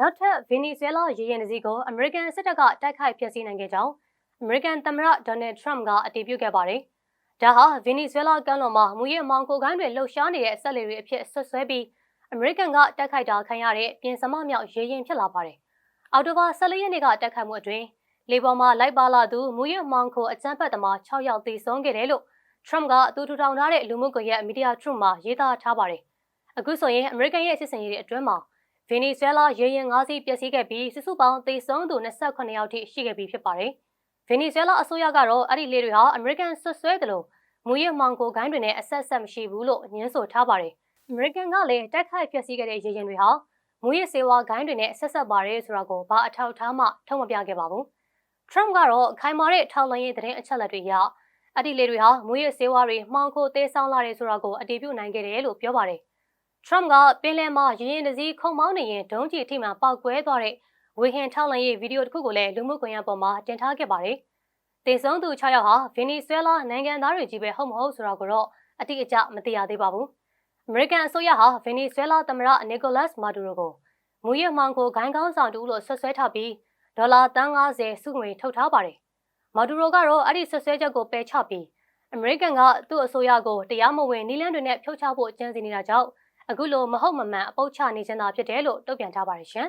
နောက်ထပ်ဗင်နီဇွဲလားရေရင်တစည်းကိုအမေရိကန်စစ်တပ်ကတိုက်ခိုက်ဖျက်ဆီးနိုင်ခဲ့ကြောင်းအမေရိကန်သမ္မတဒေါ်နယ်ထရမ့်ကအတည်ပြုခဲ့ပါတယ်။ဒါဟာဗင်နီဇွဲလားကမ်းလွန်မှာမူရမောင်ကိုကိုင်းတွေလှုပ်ရှားနေတဲ့ဆက်လေတွေအဖြစ်ဆွဆွဲပြီးအမေရိကန်ကတိုက်ခိုက်တာခံရတဲ့ပြင်စမမြောက်ရေရင်ဖြစ်လာပါတယ်။အော်တိုဘာ14ရက်နေ့ကတိုက်ခိုက်မှုအတွင်းလေပေါ်မှာလိုက်ပါလာသူမူရမောင်ကိုအကြမ်းဖက်သမား6ယောက်သေဆုံးခဲ့တယ်လို့ထရမ့်ကအတူထူထောင်ထားတဲ့လူမှုကွန်ရက်မီဒီယာထရုမှာရေးသားထားပါတယ်။အခုဆိုရင်အမေရိကန်ရဲ့စစ်စင်ရေးတွေအတွင်းမှာ ဗင်နီဇွဲလားရေရင်၅စီးပျက်စီးခဲ့ပြီးစုစုပေါင်းသေဆုံးသူ28ယောက်ထိရှိခဲ့ပြီးဖြစ်ပါတယ်။ဗင်နီဇွဲလားအစိုးရကတော့အဲ့ဒီလေတွေဟာအမေရိကန်ဆွဆွဲတယ်လို့မူရမောင်ကိုဂိုင်းတွေနဲ့အဆက်ဆက်မရှိဘူးလို့ညင်းဆိုထားပါတယ်။အမေရိကန်ကလည်းတိုက်ခိုက်ပျက်စီးခဲ့တဲ့ရေရင်တွေဟာမူရစေဝါဂိုင်းတွေနဲ့ဆက်ဆက်ပါတယ်ဆိုတာကိုဘာအထောက်ထားမှထုတ်မပြခဲ့ပါဘူး။ Trump ကတော့ခိုင်မာတဲ့ထောက်လှမ်းရေးသတင်းအချက်အလက်တွေအရအဲ့ဒီလေတွေဟာမူရစေဝါတွေမှောင်ခိုသေးဆောင်လာတယ်ဆိုတာကိုအတည်ပြုနိုင်ခဲ့တယ်လို့ပြောပါတယ်။ Trump ကပင်လယ်မှာရရင်တစည်းခုံမောင်းနေရင်ဒုံးကျည်ထိမှန်ပေါက်ကွဲသွားတဲ့ဝေဟင်ထောက်လှမ်းရေးဗီဒီယိုတစ်ခုကိုလည်းလူမှုကွန်ရက်ပေါ်မှာတင်ထားခဲ့ပါတယ်။တေဆုံးသူ6ယောက်ဟာဗင်နီဇွဲလားနိုင်ငံသားတွေကြီးပဲဟုတ်မဟုတ်ဆိုတာကိုတော့အတိအကျမသိရသေးပါဘူး။ American အစိုးရဟာဗင်နီဇွဲလားသမ္မတနီကိုလတ်မာဒူရိုကိုမူရမှောင်ကိုဂိုင်းကောင်းဆောင်တူလို့ဆွဆွဲထားပြီးဒေါ်လာ350စုငွေထုတ်ထားပါတယ်။မာဒူရိုကတော့အဲ့ဒီဆွဆွဲချက်ကိုပယ်ချပြီးအမေရိကန်ကသူ့အစိုးရကိုတရားမဝင်နည်းလမ်းတွေနဲ့ဖြုတ်ချဖို့ကြံစည်နေတာကြောင့် အခုလိုမဟုတ်မမှန်အပုတ်ချနေချင်တာဖြစ်တယ်လို့တုံ့ပြန်ထားပါတယ်ရှင်